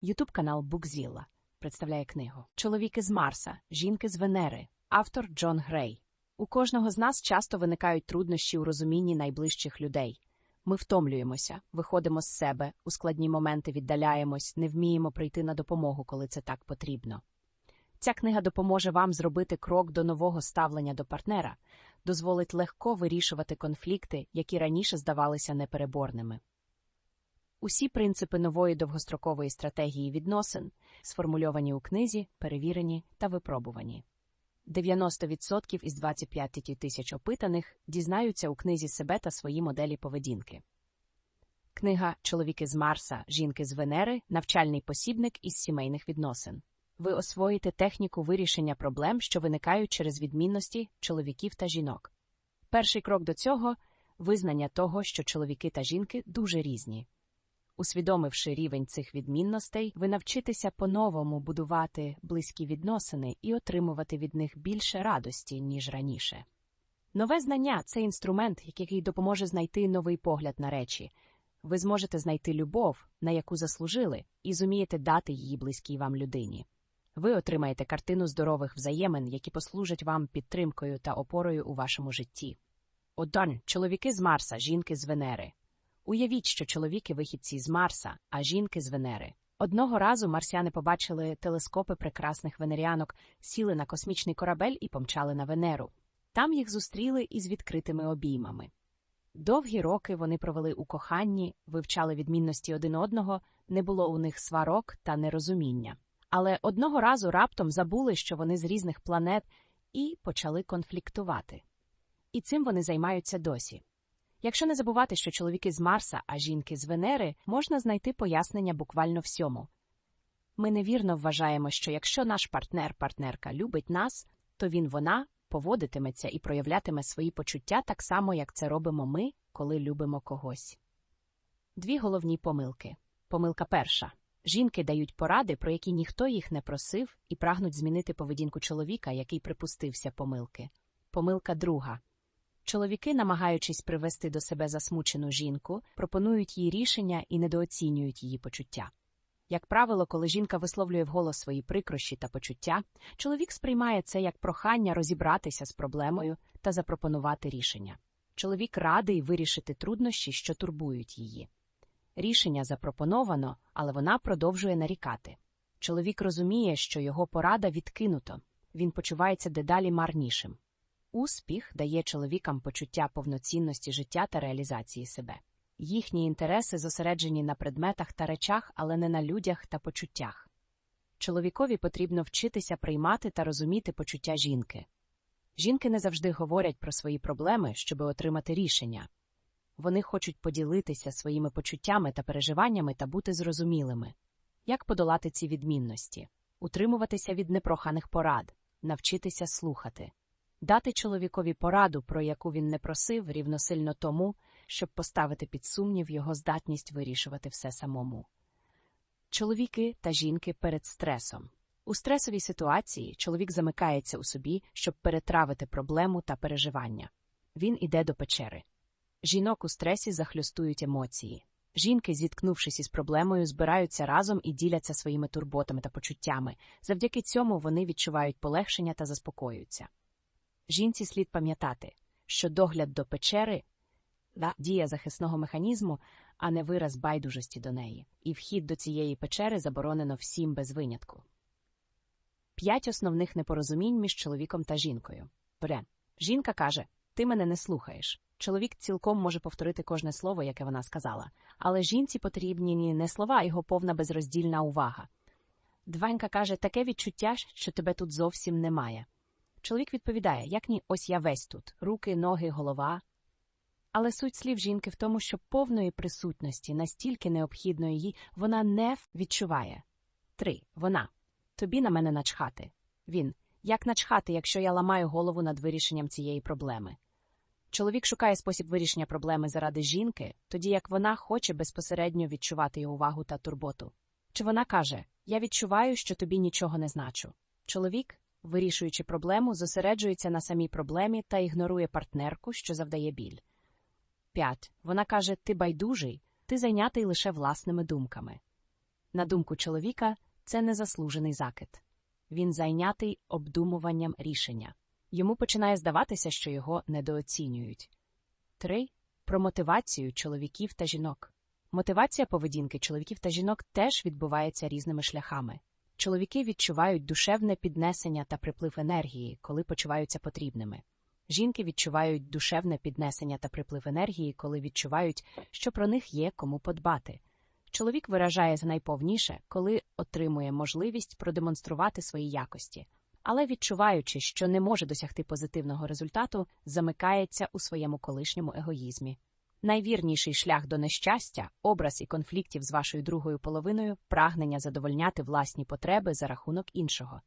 Ютуб канал Букзілла представляє книгу Чоловіки з Марса, жінки з Венери, автор Джон Грей. У кожного з нас часто виникають труднощі у розумінні найближчих людей. Ми втомлюємося, виходимо з себе, у складні моменти віддаляємось, не вміємо прийти на допомогу, коли це так потрібно. Ця книга допоможе вам зробити крок до нового ставлення до партнера, дозволить легко вирішувати конфлікти, які раніше здавалися непереборними. Усі принципи нової довгострокової стратегії відносин сформульовані у книзі, перевірені та випробувані. 90% із 25 тисяч опитаних дізнаються у книзі себе та свої моделі поведінки. Книга Чоловіки з Марса, жінки з Венери навчальний посібник із сімейних відносин. Ви освоїте техніку вирішення проблем, що виникають через відмінності чоловіків та жінок. Перший крок до цього визнання того, що чоловіки та жінки дуже різні. Усвідомивши рівень цих відмінностей, ви навчитеся по-новому будувати близькі відносини і отримувати від них більше радості, ніж раніше. Нове знання це інструмент, який допоможе знайти новий погляд на речі. Ви зможете знайти любов, на яку заслужили, і зумієте дати її близькій вам людині. Ви отримаєте картину здорових взаємин, які послужать вам підтримкою та опорою у вашому житті. Одан, чоловіки з Марса, жінки з Венери. Уявіть, що чоловіки вихідці з Марса, а жінки з Венери. Одного разу марсіани побачили телескопи прекрасних венеріанок, сіли на космічний корабель і помчали на Венеру. Там їх зустріли із відкритими обіймами. Довгі роки вони провели у коханні, вивчали відмінності один одного, не було у них сварок та нерозуміння. Але одного разу раптом забули, що вони з різних планет, і почали конфліктувати. І цим вони займаються досі. Якщо не забувати, що чоловіки з Марса, а жінки з Венери, можна знайти пояснення буквально всьому. Ми невірно вважаємо, що якщо наш партнер-партнерка любить нас, то він вона поводитиметься і проявлятиме свої почуття так само, як це робимо ми, коли любимо когось. Дві головні помилки. Помилка перша. Жінки дають поради, про які ніхто їх не просив, і прагнуть змінити поведінку чоловіка, який припустився помилки. Помилка друга. Чоловіки, намагаючись привести до себе засмучену жінку, пропонують їй рішення і недооцінюють її почуття. Як правило, коли жінка висловлює вголос свої прикрощі та почуття, чоловік сприймає це як прохання розібратися з проблемою та запропонувати рішення. Чоловік радий вирішити труднощі, що турбують її. Рішення запропоновано, але вона продовжує нарікати. Чоловік розуміє, що його порада відкинуто, він почувається дедалі марнішим. Успіх дає чоловікам почуття повноцінності життя та реалізації себе. Їхні інтереси зосереджені на предметах та речах, але не на людях та почуттях. Чоловікові потрібно вчитися приймати та розуміти почуття жінки. Жінки не завжди говорять про свої проблеми, щоб отримати рішення. Вони хочуть поділитися своїми почуттями та переживаннями та бути зрозумілими. Як подолати ці відмінності, утримуватися від непроханих порад, навчитися слухати. Дати чоловікові пораду, про яку він не просив, рівносильно тому, щоб поставити під сумнів його здатність вирішувати все самому. Чоловіки та жінки перед стресом. У стресовій ситуації чоловік замикається у собі, щоб перетравити проблему та переживання. Він іде до печери. Жінок у стресі захлюстують емоції. Жінки, зіткнувшись із проблемою, збираються разом і діляться своїми турботами та почуттями. Завдяки цьому вони відчувають полегшення та заспокоюються. Жінці слід пам'ятати, що догляд до печери да, дія захисного механізму, а не вираз байдужості до неї, і вхід до цієї печери заборонено всім без винятку. П'ять основних непорозумінь між чоловіком та жінкою. Бре. Жінка каже: Ти мене не слухаєш. Чоловік цілком може повторити кожне слово, яке вона сказала, але жінці потрібні не слова, а його повна безроздільна увага. Дванька каже таке відчуття, що тебе тут зовсім немає. Чоловік відповідає, як ні, ось я весь тут руки, ноги, голова. Але суть слів жінки в тому, що повної присутності, настільки необхідної їй, вона не відчуває. Три. Вона. Тобі на мене начхати. Він. Як начхати, якщо я ламаю голову над вирішенням цієї проблеми? Чоловік шукає спосіб вирішення проблеми заради жінки, тоді як вона хоче безпосередньо відчувати її увагу та турботу. Чи вона каже Я відчуваю, що тобі нічого не значу. Чоловік вирішуючи проблему, зосереджується на самій проблемі та ігнорує партнерку, що завдає біль. 5. Вона каже: Ти байдужий, ти зайнятий лише власними думками. На думку чоловіка, це незаслужений закид. Він зайнятий обдумуванням рішення. Йому починає здаватися, що його недооцінюють. 3. Про мотивацію чоловіків та жінок. Мотивація поведінки чоловіків та жінок теж відбувається різними шляхами. Чоловіки відчувають душевне піднесення та приплив енергії, коли почуваються потрібними. Жінки відчувають душевне піднесення та приплив енергії, коли відчувають, що про них є кому подбати. Чоловік виражає найповніше, коли отримує можливість продемонструвати свої якості, але відчуваючи, що не може досягти позитивного результату, замикається у своєму колишньому егоїзмі. Найвірніший шлях до нещастя, образ і конфліктів з вашою другою половиною, прагнення задовольняти власні потреби за рахунок іншого.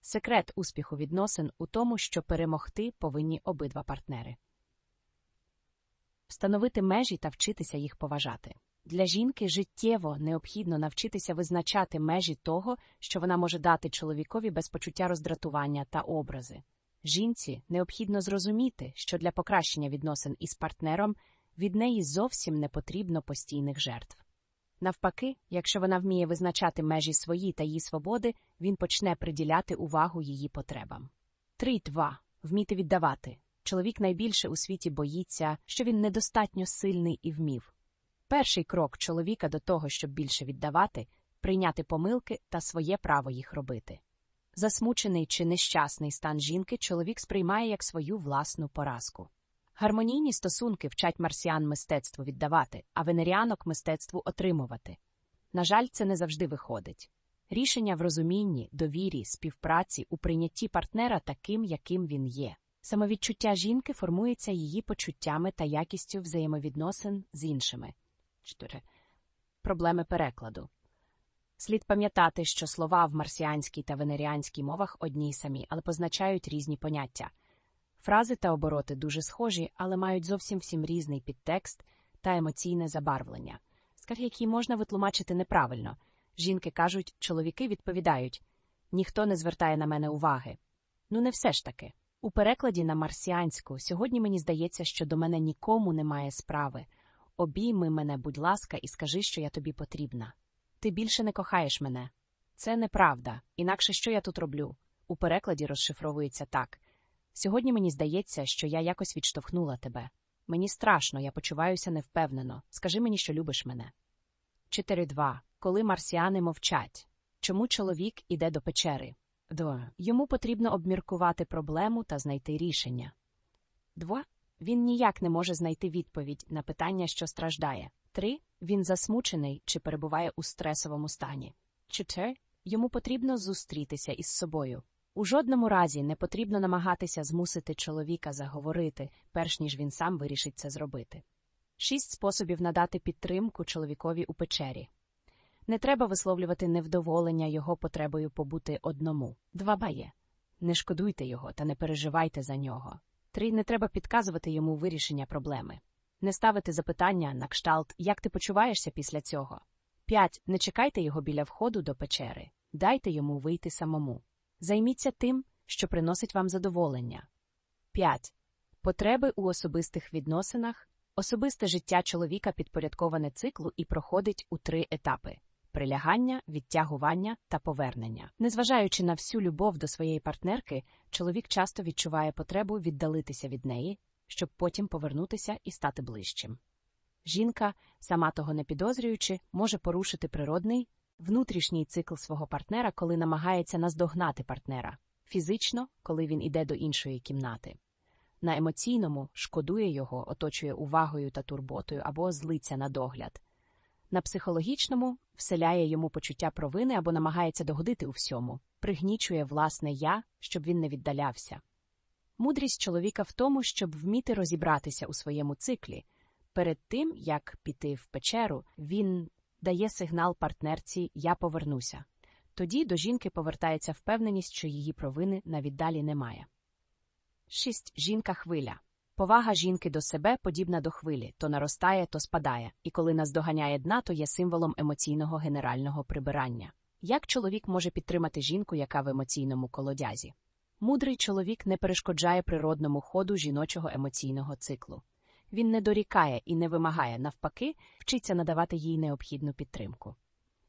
Секрет успіху відносин у тому, що перемогти повинні обидва партнери. Встановити межі та вчитися їх поважати. Для жінки життєво необхідно навчитися визначати межі того, що вона може дати чоловікові без почуття роздратування та образи. Жінці необхідно зрозуміти, що для покращення відносин із партнером від неї зовсім не потрібно постійних жертв. Навпаки, якщо вона вміє визначати межі свої та її свободи, він почне приділяти увагу її потребам. 3.2. Вміти віддавати. Чоловік найбільше у світі боїться, що він недостатньо сильний і вмів. Перший крок чоловіка до того, щоб більше віддавати, прийняти помилки та своє право їх робити. Засмучений чи нещасний стан жінки чоловік сприймає як свою власну поразку. Гармонійні стосунки вчать марсіан мистецтву віддавати, а венеріанок мистецтву отримувати. На жаль, це не завжди виходить. Рішення в розумінні, довірі, співпраці у прийнятті партнера таким, яким він є. Самовідчуття жінки формується її почуттями та якістю взаємовідносин з іншими. 4. Проблеми перекладу. Слід пам'ятати, що слова в марсіанській та венеріанській мовах одні й самі, але позначають різні поняття. Фрази та обороти дуже схожі, але мають зовсім всім різний підтекст та емоційне забарвлення, скарги, які можна витлумачити неправильно. Жінки кажуть, чоловіки відповідають ніхто не звертає на мене уваги. Ну, не все ж таки. У перекладі на марсіанську сьогодні мені здається, що до мене нікому немає справи. Обійми мене, будь ласка, і скажи, що я тобі потрібна. Ти більше не кохаєш мене. Це неправда, інакше що я тут роблю? У перекладі розшифровується так. Сьогодні мені здається, що я якось відштовхнула тебе. Мені страшно, я почуваюся невпевнено. Скажи мені, що любиш мене. 4.2. Коли марсіани мовчать. Чому чоловік іде до печери? 2. Йому потрібно обміркувати проблему та знайти рішення. 2. Він ніяк не може знайти відповідь на питання, що страждає. 3. Він засмучений чи перебуває у стресовому стані. 4. Йому потрібно зустрітися із собою. У жодному разі не потрібно намагатися змусити чоловіка заговорити, перш ніж він сам вирішить це зробити. Шість способів надати підтримку чоловікові у печері. Не треба висловлювати невдоволення його потребою побути одному. Два бає. Не шкодуйте його та не переживайте за нього. Три. Не треба підказувати йому вирішення проблеми. Не ставити запитання на кшталт, як ти почуваєшся після цього. П'ять. Не чекайте його біля входу до печери. Дайте йому вийти самому. Займіться тим, що приносить вам задоволення. 5. Потреби у особистих відносинах. Особисте життя чоловіка підпорядковане циклу і проходить у три етапи прилягання, відтягування та повернення. Незважаючи на всю любов до своєї партнерки, чоловік часто відчуває потребу віддалитися від неї, щоб потім повернутися і стати ближчим. Жінка, сама того не підозрюючи, може порушити природний внутрішній цикл свого партнера, коли намагається наздогнати партнера, фізично, коли він іде до іншої кімнати. На емоційному шкодує його, оточує увагою та турботою або злиться на догляд. На психологічному вселяє йому почуття провини або намагається догодити у всьому, пригнічує власне я, щоб він не віддалявся. Мудрість чоловіка в тому, щоб вміти розібратися у своєму циклі. Перед тим, як піти в печеру, він дає сигнал партнерці Я повернуся. Тоді до жінки повертається впевненість, що її провини навіддалі немає. 6. Жінка хвиля. Повага жінки до себе подібна до хвилі то наростає, то спадає, і коли наздоганяє дна, то є символом емоційного генерального прибирання. Як чоловік може підтримати жінку, яка в емоційному колодязі? Мудрий чоловік не перешкоджає природному ходу жіночого емоційного циклу. Він не дорікає і не вимагає, навпаки, вчиться надавати їй необхідну підтримку.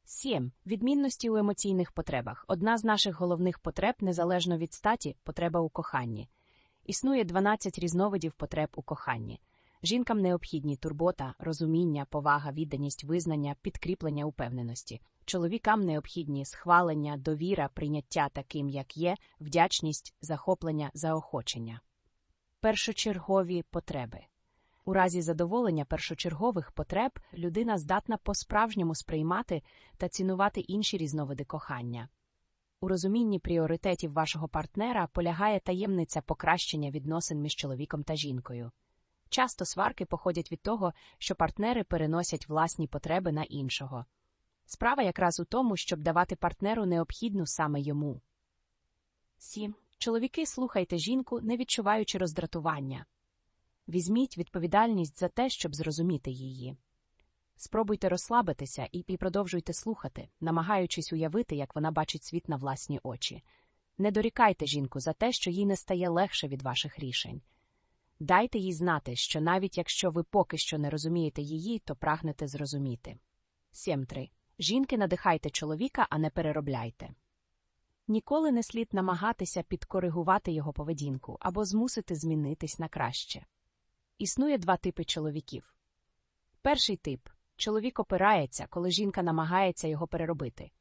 7. Відмінності у емоційних потребах. Одна з наших головних потреб, незалежно від статі, потреба у коханні. Існує 12 різновидів потреб у коханні. Жінкам необхідні турбота, розуміння, повага, відданість, визнання, підкріплення упевненості. Чоловікам необхідні схвалення, довіра, прийняття таким, як є, вдячність, захоплення, заохочення. Першочергові потреби. У разі задоволення першочергових потреб людина здатна по-справжньому сприймати та цінувати інші різновиди кохання. У розумінні пріоритетів вашого партнера полягає таємниця покращення відносин між чоловіком та жінкою. Часто сварки походять від того, що партнери переносять власні потреби на іншого. Справа якраз у тому, щоб давати партнеру необхідну саме йому. 7. Чоловіки слухайте жінку, не відчуваючи роздратування. Візьміть відповідальність за те, щоб зрозуміти її. Спробуйте розслабитися і, і продовжуйте слухати, намагаючись уявити, як вона бачить світ на власні очі. Не дорікайте жінку за те, що їй не стає легше від ваших рішень. Дайте їй знати, що навіть якщо ви поки що не розумієте її, то прагнете зрозуміти. 7.3. Жінки надихайте чоловіка, а не переробляйте. Ніколи не слід намагатися підкоригувати його поведінку або змусити змінитись на краще. Існує два типи чоловіків. Перший тип чоловік опирається, коли жінка намагається його переробити.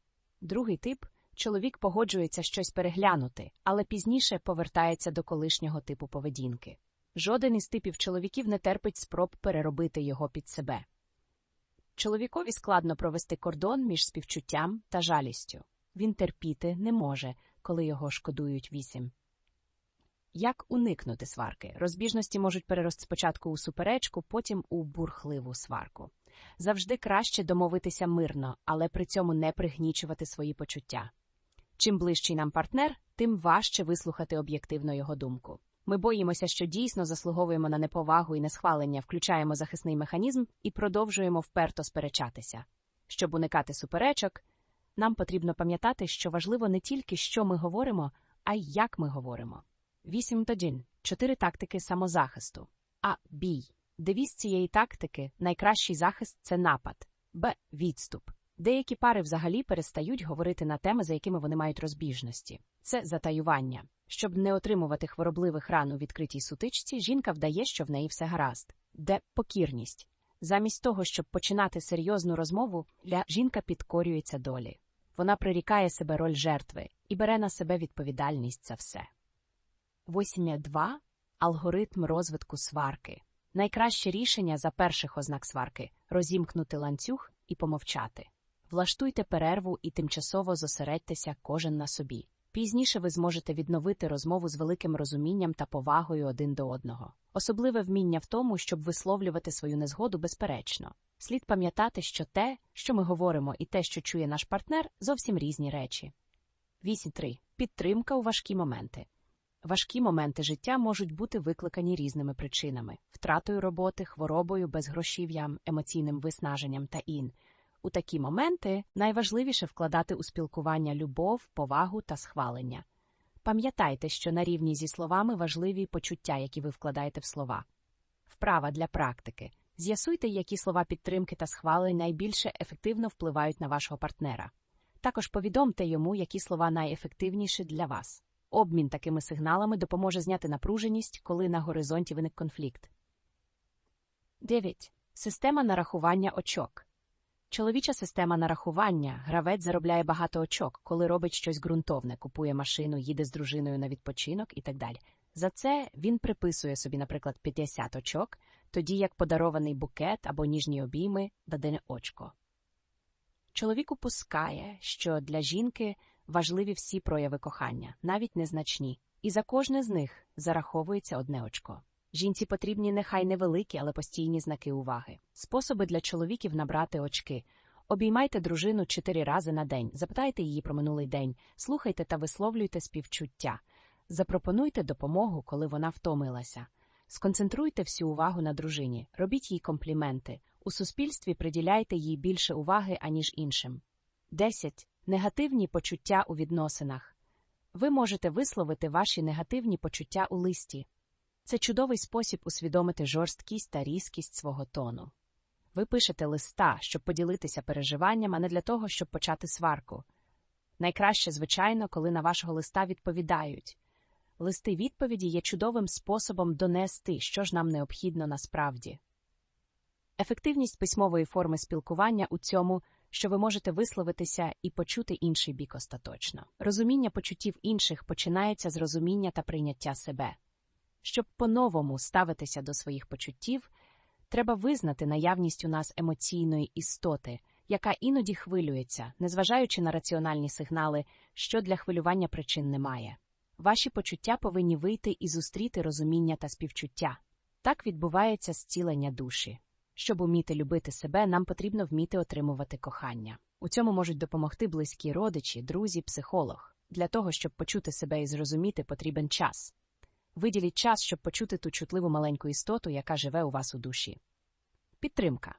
Другий тип чоловік погоджується щось переглянути, але пізніше повертається до колишнього типу поведінки. Жоден із типів чоловіків не терпить спроб переробити його під себе. Чоловікові складно провести кордон між співчуттям та жалістю. Він терпіти не може, коли його шкодують вісім. Як уникнути сварки? Розбіжності можуть перерости спочатку у суперечку, потім у бурхливу сварку. Завжди краще домовитися мирно, але при цьому не пригнічувати свої почуття. Чим ближчий нам партнер, тим важче вислухати об'єктивно його думку. Ми боїмося, що дійсно заслуговуємо на неповагу і несхвалення, включаємо захисний механізм і продовжуємо вперто сперечатися. Щоб уникати суперечок, нам потрібно пам'ятати, що важливо не тільки що ми говоримо, а й як ми говоримо. 8.1. Чотири тактики самозахисту. А. Бій. Девіз цієї тактики найкращий захист це напад. Б. Відступ. Деякі пари взагалі перестають говорити на теми, за якими вони мають розбіжності. Це затаювання. Щоб не отримувати хворобливих ран у відкритій сутичці, жінка вдає, що в неї все гаразд. Де покірність. Замість того, щоб починати серйозну розмову, ля жінка підкорюється долі. Вона прирікає себе роль жертви і бере на себе відповідальність за все. 8.2. Алгоритм розвитку сварки. Найкраще рішення за перших ознак сварки розімкнути ланцюг і помовчати. Влаштуйте перерву і тимчасово зосередьтеся кожен на собі. Пізніше ви зможете відновити розмову з великим розумінням та повагою один до одного. Особливе вміння в тому, щоб висловлювати свою незгоду безперечно. Слід пам'ятати, що те, що ми говоримо, і те, що чує наш партнер, зовсім різні речі. 8.3. Підтримка у важкі моменти. Важкі моменти життя можуть бути викликані різними причинами втратою роботи, хворобою, безгрошів'ям, емоційним виснаженням та ін. У такі моменти найважливіше вкладати у спілкування любов, повагу та схвалення. Пам'ятайте, що на рівні зі словами важливі почуття, які ви вкладаєте в слова. Вправа для практики. З'ясуйте, які слова підтримки та схвалень найбільше ефективно впливають на вашого партнера. Також повідомте йому, які слова найефективніші для вас. Обмін такими сигналами допоможе зняти напруженість, коли на горизонті виник конфлікт. 9. Система нарахування очок. Чоловіча система нарахування гравець заробляє багато очок, коли робить щось ґрунтовне, купує машину, їде з дружиною на відпочинок і так далі. За це він приписує собі, наприклад, 50 очок, тоді як подарований букет або ніжні обійми даде очко. Чоловік упускає, що для жінки важливі всі прояви кохання, навіть незначні, і за кожне з них зараховується одне очко. Жінці потрібні нехай невеликі, але постійні знаки уваги. Способи для чоловіків набрати очки. Обіймайте дружину чотири рази на день, запитайте її про минулий день, слухайте та висловлюйте співчуття, запропонуйте допомогу, коли вона втомилася. Сконцентруйте всю увагу на дружині, робіть їй компліменти. У суспільстві приділяйте їй більше уваги, аніж іншим. 10. Негативні почуття у відносинах. Ви можете висловити ваші негативні почуття у листі. Це чудовий спосіб усвідомити жорсткість та різкість свого тону. Ви пишете листа, щоб поділитися переживанням, а не для того, щоб почати сварку. Найкраще, звичайно, коли на вашого листа відповідають. Листи відповіді є чудовим способом донести, що ж нам необхідно насправді. Ефективність письмової форми спілкування у цьому, що ви можете висловитися і почути інший бік остаточно. Розуміння почуттів інших починається з розуміння та прийняття себе. Щоб по-новому ставитися до своїх почуттів, треба визнати наявність у нас емоційної істоти, яка іноді хвилюється, незважаючи на раціональні сигнали, що для хвилювання причин немає. Ваші почуття повинні вийти і зустріти розуміння та співчуття. Так відбувається зцілення душі. Щоб уміти любити себе, нам потрібно вміти отримувати кохання. У цьому можуть допомогти близькі родичі, друзі, психолог. Для того, щоб почути себе і зрозуміти, потрібен час. Виділіть час, щоб почути ту чутливу маленьку істоту, яка живе у вас у душі. Підтримка.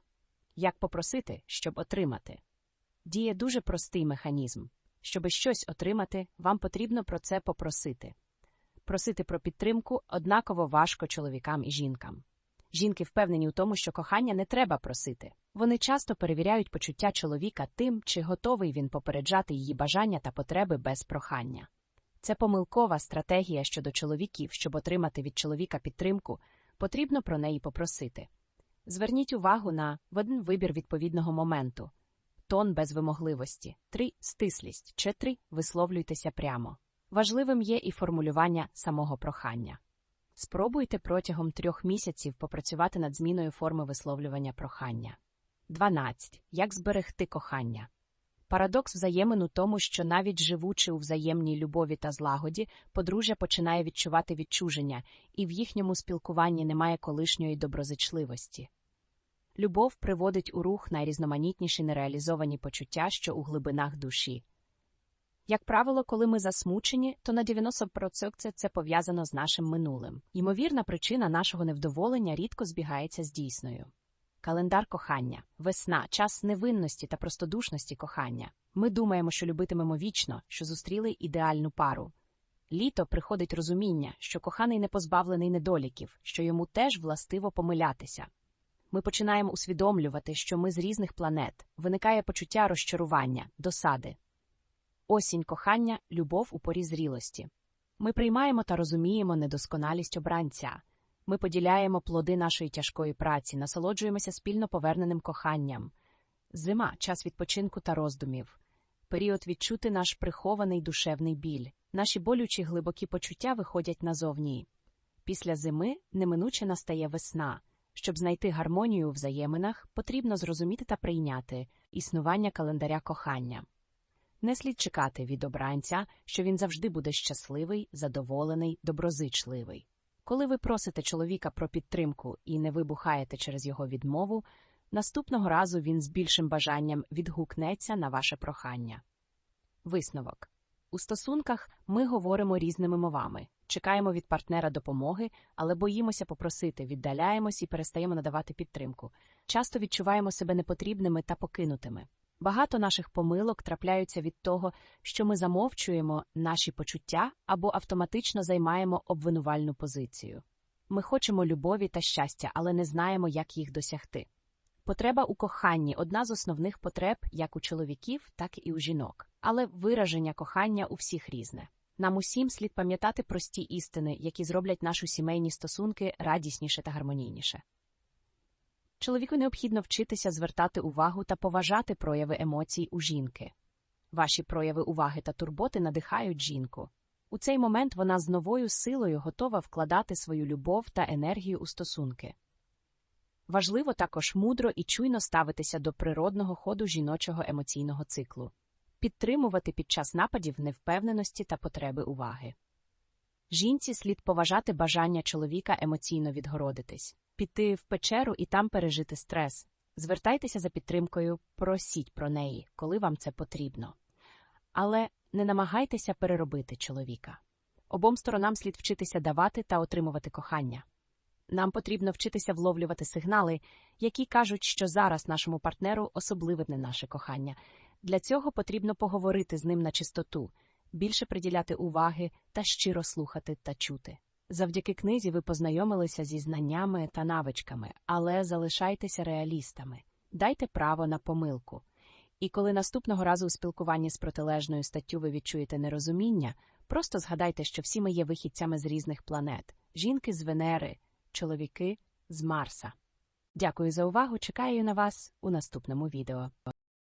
Як попросити, щоб отримати? Діє дуже простий механізм. Щоби щось отримати, вам потрібно про це попросити. Просити про підтримку однаково важко чоловікам і жінкам. Жінки впевнені у тому, що кохання не треба просити. Вони часто перевіряють почуття чоловіка тим, чи готовий він попереджати її бажання та потреби без прохання. Це помилкова стратегія щодо чоловіків, щоб отримати від чоловіка підтримку, потрібно про неї попросити. Зверніть увагу на один вибір відповідного моменту тон без вимогливості, 3. стислість, 4. висловлюйтеся прямо. Важливим є і формулювання самого прохання. Спробуйте протягом трьох місяців попрацювати над зміною форми висловлювання прохання. 12. Як зберегти кохання? Парадокс взаємин у тому, що навіть живучи у взаємній любові та злагоді, подружжя починає відчувати відчуження, і в їхньому спілкуванні немає колишньої доброзичливості. Любов приводить у рух найрізноманітніші нереалізовані почуття, що у глибинах душі. Як правило, коли ми засмучені, то на 90% це пов'язано з нашим минулим. Ймовірна причина нашого невдоволення рідко збігається з дійсною. Календар кохання, весна, час невинності та простодушності кохання. Ми думаємо, що любитимемо вічно, що зустріли ідеальну пару. Літо приходить розуміння, що коханий не позбавлений недоліків, що йому теж властиво помилятися. Ми починаємо усвідомлювати, що ми з різних планет, виникає почуття розчарування, досади. Осінь кохання, любов у порі зрілості. Ми приймаємо та розуміємо недосконалість обранця. Ми поділяємо плоди нашої тяжкої праці, насолоджуємося спільно поверненим коханням. Зима час відпочинку та роздумів. Період відчути наш прихований душевний біль. Наші болючі глибокі почуття виходять назовні. Після зими неминуче настає весна. Щоб знайти гармонію у взаєминах, потрібно зрозуміти та прийняти існування календаря кохання. Не слід чекати від обранця, що він завжди буде щасливий, задоволений, доброзичливий. Коли ви просите чоловіка про підтримку і не вибухаєте через його відмову, наступного разу він з більшим бажанням відгукнеться на ваше прохання. Висновок у стосунках ми говоримо різними мовами, чекаємо від партнера допомоги, але боїмося попросити, віддаляємось і перестаємо надавати підтримку. Часто відчуваємо себе непотрібними та покинутими. Багато наших помилок трапляються від того, що ми замовчуємо наші почуття або автоматично займаємо обвинувальну позицію. Ми хочемо любові та щастя, але не знаємо, як їх досягти. Потреба у коханні одна з основних потреб як у чоловіків, так і у жінок, але вираження кохання у всіх різне. Нам усім слід пам'ятати прості істини, які зроблять наші сімейні стосунки радісніше та гармонійніше. Чоловіку необхідно вчитися звертати увагу та поважати прояви емоцій у жінки. Ваші прояви уваги та турботи надихають жінку. У цей момент вона з новою силою готова вкладати свою любов та енергію у стосунки. Важливо також мудро і чуйно ставитися до природного ходу жіночого емоційного циклу, підтримувати під час нападів невпевненості та потреби уваги. Жінці слід поважати бажання чоловіка емоційно відгородитись піти в печеру і там пережити стрес. Звертайтеся за підтримкою, просіть про неї, коли вам це потрібно. Але не намагайтеся переробити чоловіка. Обом сторонам слід вчитися давати та отримувати кохання. Нам потрібно вчитися вловлювати сигнали, які кажуть, що зараз нашому партнеру особливе не наше кохання. Для цього потрібно поговорити з ним на чистоту, більше приділяти уваги та щиро слухати та чути. Завдяки книзі ви познайомилися зі знаннями та навичками, але залишайтеся реалістами. Дайте право на помилку. І коли наступного разу у спілкуванні з протилежною статтю ви відчуєте нерозуміння, просто згадайте, що всі ми є вихідцями з різних планет: жінки з Венери, чоловіки з Марса. Дякую за увагу. Чекаю на вас у наступному відео.